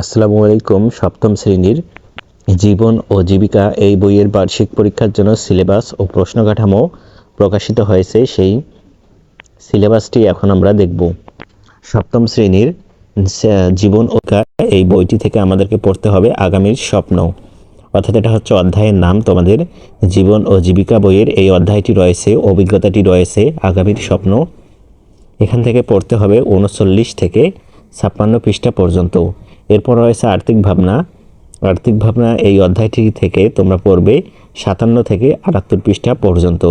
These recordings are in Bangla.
আসসালামু আলাইকুম, সপ্তম শ্রেণির জীবন ও জীবিকা এই বইয়ের বার্ষিক পরীক্ষার জন্য সিলেবাস ও প্রশ্ন কাঠামো প্রকাশিত হয়েছে। সেই সিলেবাসটি এখন আমরা দেখব। সপ্তম শ্রেণির জীবন ও এই বইটি থেকে আমাদেরকে পড়তে হবে আগামীর স্বপ্ন। অর্থাৎ এটা হচ্ছে অধ্যায়ের নাম। তোমাদের জীবন ও জীবিকা বইয়ের এই অধ্যায়টি রয়েছে, অভিজ্ঞতাটি রয়েছে আগামীর স্বপ্ন। এখান থেকে পড়তে হবে উনচল্লিশ থেকে ছাপ্পান্ন পৃষ্ঠা পর্যন্ত। এরপর রয়েছে আর্থিক ভাবনা। আর্থিক ভাবনা এই অধ্যায়টি থেকে তোমরা পড়বে সাতান্ন থেকে আটাত্তর পৃষ্ঠা পর্যন্ত।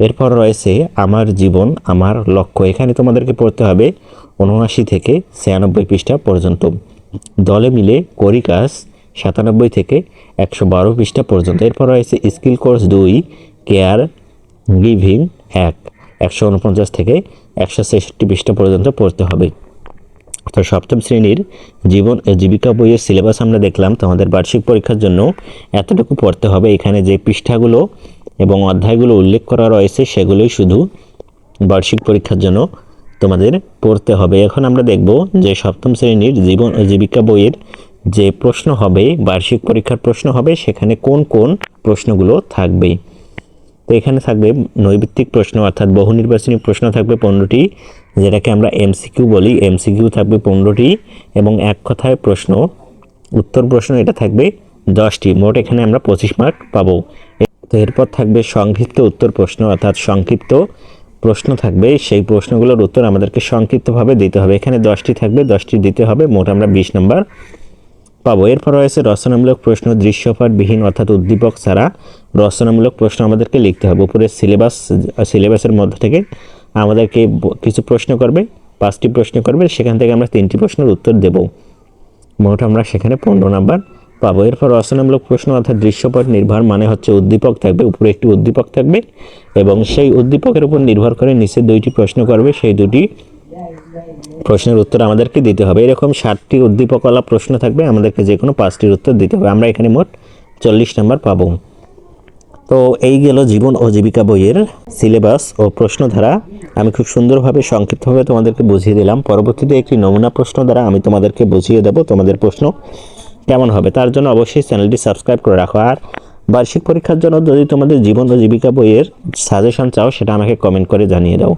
এরপর রয়েছে, আমার জীবন, আমার লক্ষ্য। এখানে তোমাদেরকে পড়তে হবে উনআশি থেকে ছিয়ানব্বই পৃষ্ঠা পর্যন্ত। দলে মিলে করি কাজ সাতানব্বই থেকে একশো বারো পৃষ্ঠা পর্যন্ত। এরপর রয়েছে, স্কিল কোর্স দুই, কেয়ার, গিভিং এক একশো উনপঞ্চাশ থেকে একশো ছেষট্টি পৃষ্ঠা পর্যন্ত পড়তে হবে। তো সপ্তম শ্রেণির জীবন জীবিকা বইয়ের সিলেবাস আমরা দেখলাম। তোমাদের বার্ষিক পরীক্ষার জন্য এতটুকু পড়তে হবে। এখানে যে পৃষ্ঠাগুলো এবং অধ্যায়গুলো উল্লেখ করা রয়েছে, সেগুলোই শুধু বার্ষিক পরীক্ষার জন্য তোমাদের পড়তে হবে। এখন আমরা দেখব যে সপ্তম শ্রেণির জীবন জীবিকা বইয়ের যে প্রশ্ন হবে, বার্ষিক পরীক্ষার প্রশ্ন হবে, সেখানে কোন কোন প্রশ্নগুলো থাকবে। তো এখানে থাকবে নৈবিত্তিক প্রশ্ন, অর্থাৎ বহু নির্বাচনী প্রশ্ন থাকবে পনেরোটি, যেটাকে আমরা এমসিকিউ বলি। এমসিকিউ থাকবে পনেরোটি এবং এক কথায় প্রশ্ন, উত্তর প্রশ্ন এটা থাকবে দশটি। মোট এখানে আমরা পঁচিশ মার্ক পাবো। তো এরপর থাকবে সংক্ষিপ্ত উত্তর প্রশ্ন, অর্থাৎ সংক্ষিপ্ত প্রশ্ন থাকবে। সেই প্রশ্নগুলোর উত্তর আমাদেরকে সংক্ষিপ্তভাবে দিতে হবে। এখানে দশটি থাকবে, দশটি দিতে হবে, মোট আমরা বিশ নম্বর পাবো। এরপর রয়েছে রচনামূলক প্রশ্ন দৃশ্যপাঠবিহীন অর্থাৎ উদ্দীপক ছাড়া। রচনামূলক প্রশ্ন আমাদেরকে লিখতে হবে। উপরে সিলেবাস সিলেবাসের মধ্যে থেকে আমাদেরকে কিছু প্রশ্ন করবে, পাঁচটি প্রশ্ন করবে, সেখান থেকে আমরা তিনটি প্রশ্নের উত্তর দেব। মোট আমরা সেখানে পনেরো নাম্বার পাবো। এরপর রচনামূলক প্রশ্ন অর্থাৎ দৃশ্যপট নির্ভর মানে হচ্ছে উদ্দীপক থাকবে, উপরে একটি উদ্দীপক থাকবে এবং সেই উদ্দীপকের উপর নির্ভর করে নিচে দুইটি প্রশ্ন করবে, সেই দুটি প্রশ্নের উত্তর আমাদেরকে দিতে হবে। এরকম ষাটটি উদ্দীপকওয়ালা প্রশ্ন থাকবে, আমাদেরকে যে কোনো পাঁচটির উত্তর দিতে হবে। আমরা এখানে মোট চল্লিশ নাম্বার পাবো। তো এই গেল জীবন ও জীবিকা বইয়ের সিলেবাস ও প্রশ্নধারা। আমি খুব সুন্দরভাবে, সংক্ষিপ্তভাবে তোমাদেরকে বুঝিয়ে দিলাম। পরবর্তীতে একটি নমুনা প্রশ্ন দ্বারা আমি তোমাদেরকে বুঝিয়ে দেব তোমাদের প্রশ্ন কেমন হবে। তার জন্য অবশ্যই চ্যানেলটি সাবস্ক্রাইব করে রাখো। আর বার্ষিক পরীক্ষার জন্য যদি তোমাদের জীবন ও জীবিকা বইয়ের সাজেশন চাও, সেটা আমাকে কমেন্ট করে জানিয়ে দাও।